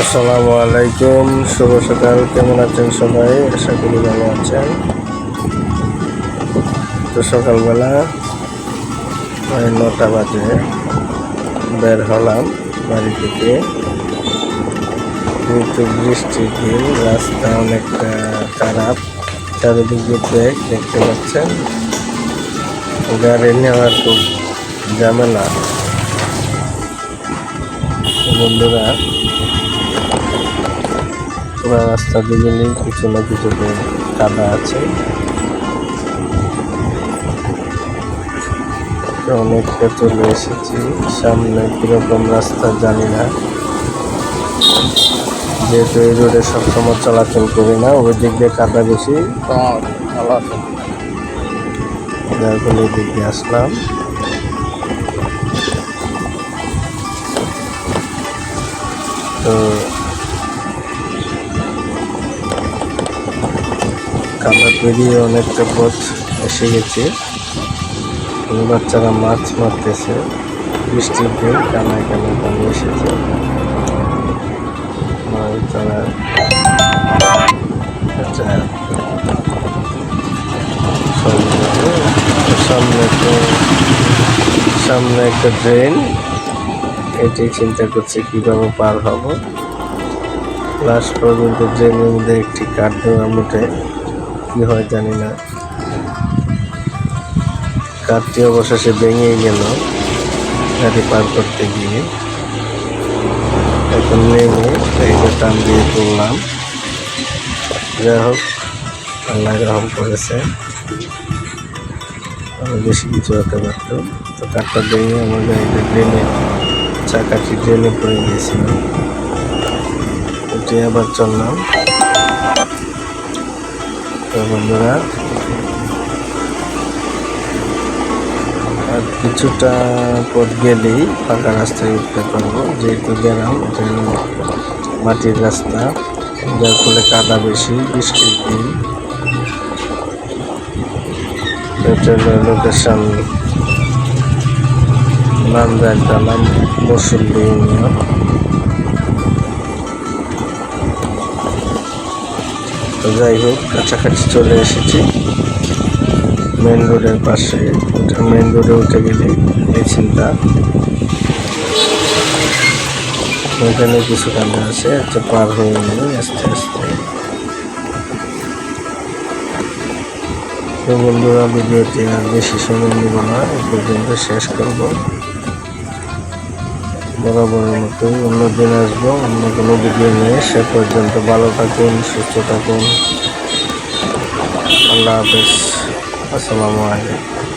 আসসালামু আলাইকুম, শুভ সকাল। কেমন আছেন সবাই? আশা করি ভালো আছেন। তো সকালবেলা প্রায় নটা বাজে বের হলাম বাড়ি থেকে। কিন্তু বৃষ্টির দিন, রাস্তা অনেকটা খারাপ। চারিদিকে ব্যাগ দেখতে পাচ্ছেন? গাড়ি নেওয়ার খুব ঝামেলা। বন্ধুরা পুরো রাস্তা দিয়ে কিছু না কিছুতে কাদা আছে। তো অনেকটা চলে এসেছি। সামনে কীরকম রাস্তা জানি না। যেহেতু এই রোডে সবসময় চলাচল করি না ওই দিক দিয়ে কাদা বেশি। যার ফলে এই দিক দিয়ে আসলাম। তো কাদা পেরিয়ে অনেকটা পথ এসে গেছে। বাচ্চারা মাছ মারতেছে বৃষ্টির দিন কানায় কানায় পানি এসেছে। তারা সামনে তো, সামনে একটা ড্রেন। এটি চিন্তা করছে কীভাবে পার হব। লাস্ট পর্যন্ত ড্রেনের মধ্যে একটি কাঠ দেওয়া মোটে কি হয় জানি না। কাঠটি অবশেষে ভেঙে গেল গাড়ি পার করতে গিয়ে। এখন নেমে এইটা টান দিয়ে তুললাম। যাই হোক, আল্লাহ রহম করেছে। আরও বেশি কিছু হতে পারত তো কাঠটা ভেঙে আমার গাড়িটা ড্রেনে, চাকাটি ড্রেনে পড়ে গিয়েছিল। উঠে আবার চললাম। তো বন্ধুরা, আর কিছুটা পথ গেলেই ফাঁকা রাস্তায় উঠতে পারব। যেহেতু গেলাম এটা মাটির রাস্তা, যার ফলে কাদা বেশি, বৃষ্টির দিন। এটা হলো লোকেশন নান্দার নাম, মুসল্লি ইউনিয়ন। যাই হোক, কাছাকাছি চলে এসেছি। মেন রোডের পাশে মেন রোডে উঠে গেলে এই চিন্তা ওইখানে কিছু কান্দা আছে, একটা পার হয়ে নেবে আস্তে আস্তে। তো বন্ধুরা, ভিডিওটি আর বেশি সময় নেব না, এ পর্যন্ত শেষ করব। বরাবরের মতো অন্য দিন আসব। অন্য কোনো ভিডিও নিয়ে। সে পর্যন্ত ভালো থাকুন, সুস্থ থাকুন। আল্লাহ হাফেজ। আসসালামু আলাইকুম।